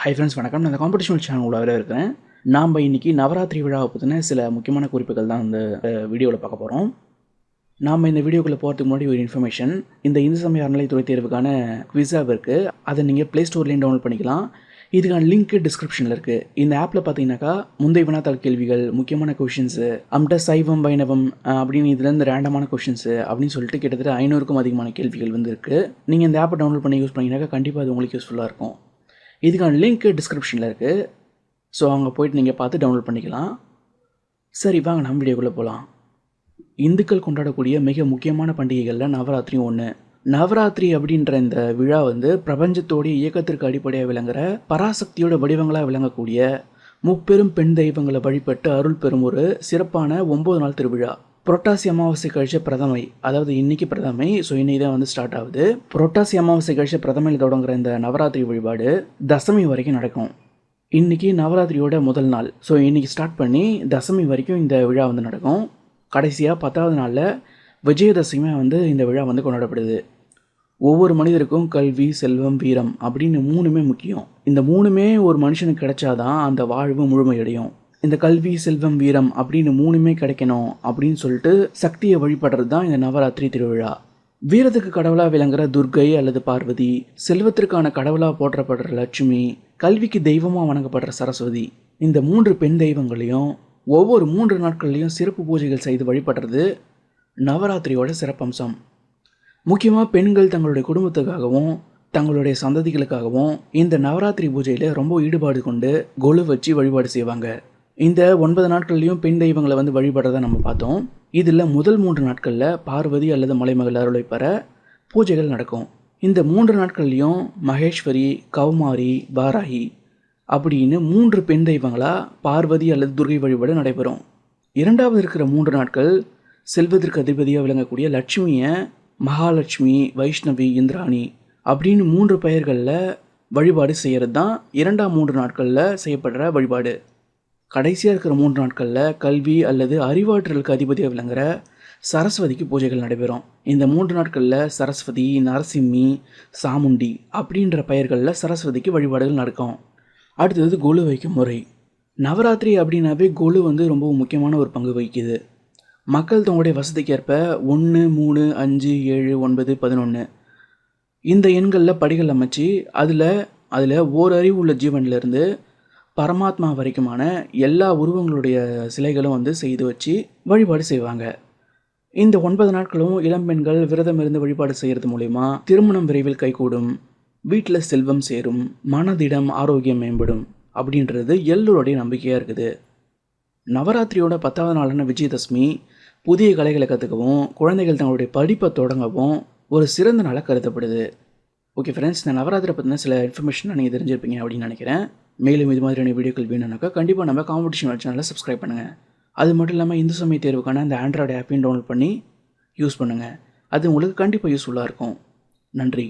Hi friends வணக்கம். நான் இந்த காம்படிஷன் சேனல் இருக்கிறேன். நாம் இன்றைக்கி நவராத்திரி விழாவை பற்றின சில முக்கியமான குறிப்புகள் தான் இந்த வீடியோவில் பார்க்க போகிறோம் நாம் இந்த வீடியோக்குள்ளே போகிறதுக்கு முன்னாடி ஒரு இன்ஃபர்மேஷன் இந்த இந்து சமய அறநிலைத்துறை தேர்வுக்கான குவிஸாக இருக்குது அதை நீங்கள் ப்ளே ஸ்டோர்லேயும் டவுன்லோட் பண்ணிக்கலாம். இதுக்கான லிங்க் டிஸ்கிரிப்ஷனில் இருக்குது இந்த ஆப்பில் பார்த்தீங்கன்னாக்கா முந்தைய வினாத்தாள் கேள்விகள் முக்கியமான கொஷின்ஸு அம்ட சைவம் வைணவம் அப்படின்னு அப்படின்னு இதுலேருந்து ரேண்டமான கொஷின்ஸு அப்படின்னு சொல்லிட்டு கிட்டத்தட்ட ஐநூறுக்கும் அதிகமான கேள்விகள் வந்து இருக்குது நீங்கள் இந்த ஆப்பை டவுன்லோட் பண்ணி யூஸ் பண்ணிங்கனாக்கா கண்டிப்பாக அது உங்களுக்கு யூஸ்ஃபுல்லாக இருக்கும். இதுக்கான லிங்க் டிஸ்கிரிப்ஷனில் இருக்குது ஸோ அங்கே போயிட்டு நீங்கள் பார்த்து டவுன்லோட் பண்ணிக்கலாம். சரி வாங்க நம்ம வீடியோக்குள்ளே போகலாம் இந்துக்கள் கொண்டாடக்கூடிய மிக முக்கியமான பண்டிகைகளில் நவராத்திரியும் ஒன்று நவராத்திரி அப்படின்ற இந்த விழா வந்து பிரபஞ்சத்தோடைய இயக்கத்திற்கு அடிப்படையாக விளங்குற பராசக்தியோட வடிவங்களாக விளங்கக்கூடிய முப்பெரும் பெண் தெய்வங்களை வழிபட்டு அருள் பெறும் ஒரு சிறப்பான ஒம்பது நாள் திருவிழா. புரட்டாசி அமாவாசை கழிச்ச பிரதமை அதாவது இன்னைக்கு பிரதமை ஸோ இன்னைக்கு தான் வந்து ஸ்டார்ட் ஆகுது. புரட்டாசி அமாவாசை கழிச்ச பிரதமையில் தொடங்குற இந்த நவராத்திரி வழிபாடு தசமி வரைக்கும் நடக்கும். இன்னைக்கு நவராத்திரியோட முதல் நாள். ஸோ இன்னைக்கு ஸ்டார்ட் பண்ணி தசமி வரைக்கும் இந்த விழா வந்து நடக்கும். கடைசியாக பத்தாவது நாளில் விஜயதசமியாக வந்து இந்த விழா வந்து கொண்டாடப்படுது. ஒவ்வொரு மனிதருக்கும் கல்வி செல்வம் வீரம் அப்படின்னு மூணுமே முக்கியம். இந்த மூணுமே ஒரு மனுஷனுக்கு கிடைச்சாதான் அந்த வாழ்வு முழுமையடையும். இந்த கல்வி செல்வம் வீரம் அப்படின்னு மூணுமே கிடைக்கணும் அப்படின்னு சொல்லிட்டு சக்தியை வழிபடுறது தான் இந்த நவராத்திரி திருவிழா. வீரத்துக்கு கடவுளாக விளங்குற துர்கை அல்லது பார்வதி செல்வத்திற்கான கடவுளாக போற்றப்படுற லட்சுமி கல்விக்கு தெய்வமாக வணங்கப்படுற சரஸ்வதி இந்த மூன்று பெண் தெய்வங்களையும் ஒவ்வொரு மூன்று நாட்கள்லையும் சிறப்பு பூஜைகள் செய்து வழிபடுறது நவராத்திரியோட சிறப்பம்சம். முக்கியமாக பெண்கள் தங்களுடைய குடும்பத்துக்காகவும் தங்களுடைய சந்ததிகளுக்காகவும் இந்த நவராத்திரி பூஜையில் ரொம்ப ஈடுபாடு கொண்டு கொலு வச்சு வழிபாடு செய்வாங்க. இந்த ஒன்பது நாட்கள்லையும் பெண் தெய்வங்களை வந்து வழிபடுறதை நம்ம பார்த்தோம். இதில் முதல் மூன்று நாட்களில் பார்வதி அல்லது மலைமகள் அருளை பெற பூஜைகள் நடக்கும். இந்த மூன்று நாட்கள்லையும் மகேஸ்வரி கௌமாரி பாராகி அப்படின்னு மூன்று பெண் தெய்வங்களாக பார்வதி அல்லது துர்கை வழிபாடு நடைபெறும். இரண்டாவது இருக்கிற மூன்று நாட்கள் செல்வதற்கு அதிபதியாக விளங்கக்கூடிய லட்சுமியை மகாலட்சுமி வைஷ்ணவி இந்திராணி அப்படின்னு மூன்று பெயர்களில் வழிபாடு செய்கிறது தான் இரண்டாம் மூன்று நாட்களில் செய்யப்படுற வழிபாடு. கடைசியாக இருக்கிற மூன்று நாட்களில் கல்வி அல்லது அறிவாற்றலுக்கு அதிபதியாக விளங்குற சரஸ்வதிக்கு பூஜைகள் நடைபெறும். இந்த மூன்று நாட்களில் சரஸ்வதி நரசிம்மி சாமுண்டி அப்படின்ற பெயர்களில் சரஸ்வதிக்கு வழிபாடுகள் நடக்கும். அடுத்தது கொலு வைக்கும் முறை. நவராத்திரி அப்படின்னாவே கொலு வந்து ரொம்ப முக்கியமான ஒரு பங்கு வகிக்குது. மக்கள் தங்களுடைய வசதிக்கேற்ப ஒன்று மூணு அஞ்சு ஏழு ஒன்பது பதினொன்று இந்த எண்களில் படிகள் அமைச்சு அதில் அதில் ஓரறிவு உள்ள ஜீவன்லேருந்து பரமாத்மா வரைக்குமான எல்லா உருவங்களுடைய சிலைகளும் வந்து செய்து வச்சு வழிபாடு செய்வாங்க. இந்த ஒன்பது நாட்களும் இளம்பெண்கள் விரதம் இருந்து வழிபாடு செய்கிறது மூலயமா திருமணம் விரைவில் கைகூடும் வீட்டில் செல்வம் சேரும் மனதிடம் ஆரோக்கியம் மேம்படும் அப்படின்றது எல்லோருடைய நம்பிக்கையாக இருக்குது. நவராத்திரியோட பத்தாவது நாளான விஜயதசமி புதிய கலைகளை கற்றுக்கவும் குழந்தைகள் தங்களுடைய படிப்பை தொடங்கவும் ஒரு சிறந்த நாளாக கருதப்படுது. ஓகே ஃப்ரெண்ட்ஸ் இந்த நவராத்திரி பற்றின சில இன்ஃபர்மேஷன் நீங்கள் தெரிஞ்சிருப்பீங்க அப்படின்னு நினைக்கிறேன். மேலும் இது மாதிரியான வீடியோக்கள் வேணும்னாக்கா கண்டிப்பாக நம்ம காம்படிஷன் சேனலை சப்ஸ்கிரைப் பண்ணுங்கள் அது மட்டும் இல்லாமல் இந்து சமய தேர்வுக்கான அந்த ஆண்ட்ராய்டு ஆப்பையும் டவுன்லோட் பண்ணி யூஸ் பண்ணுங்கள் அது உங்களுக்கு கண்டிப்பாக யூஸ்ஃபுல்லாக இருக்கும். நன்றி.